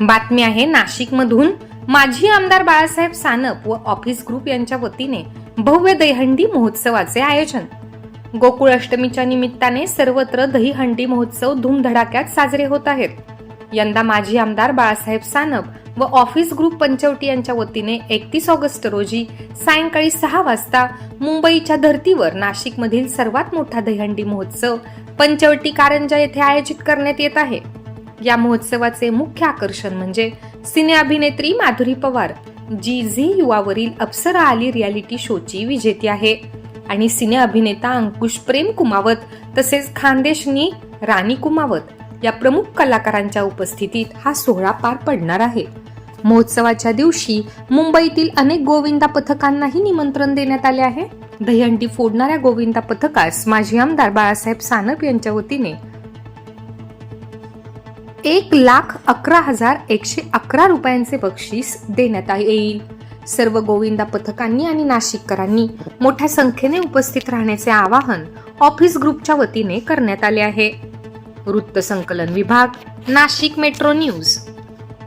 बातमी आहे नाशिकमधून. माजी आमदार बाळासाहेब सानप व ऑफिस ग्रुप यांच्या वतीने भव्य दहीहंडी महोत्सवाचे आयोजन. गोकुळ अष्टमीच्या निमित्ताने सर्वत्र दहीहंडी महोत्सव धूमधडाक्यात साजरे होत आहेत. यंदा माजी आमदार बाळासाहेब सानप व ऑफिस ग्रुप पंचवटी यांच्या वतीने एकतीस ऑगस्ट रोजी सायंकाळी सहा वाजता मुंबईच्या धर्तीवर नाशिकमधील सर्वात मोठा दहीहंडी महोत्सव पंचवटी कारंजा येथे आयोजित करण्यात येत आहे. या महोत्सवाचे मुख्य आकर्षण म्हणजे सिने अभिनेत्री माधुरी पवार जी झी युवावरील अप्सरा आली रियालिटी शोची विजेती आहे. आणि सिने अभिनेता अंकुश प्रेम कुमावत तसेच खानदेशनी राणी कुमावत या प्रमुख कलाकारांच्या उपस्थितीत हा सोहळा पार पडणार आहे. महोत्सवाच्या दिवशी मुंबईतील अनेक गोविंदा पथकांनाही निमंत्रण देण्यात आले आहे. दहीहंडी फोडणाऱ्या गोविंदा पथकास माजी आमदार बाळासाहेब सानप यांच्या वतीने एक लाख अकरा हजार एकशे अकरा रुपयांचे बक्षीस देण्यात येईल. सर्व गोविंदा पथकांनी आणि नाशिककरांनी मोठ्या संख्येने उपस्थित राहण्याचे आवाहन ऑफिस ग्रुपच्या वतीने करण्यात आले आहे. वृत्त संकलन विभाग नाशिक मेट्रो न्यूज.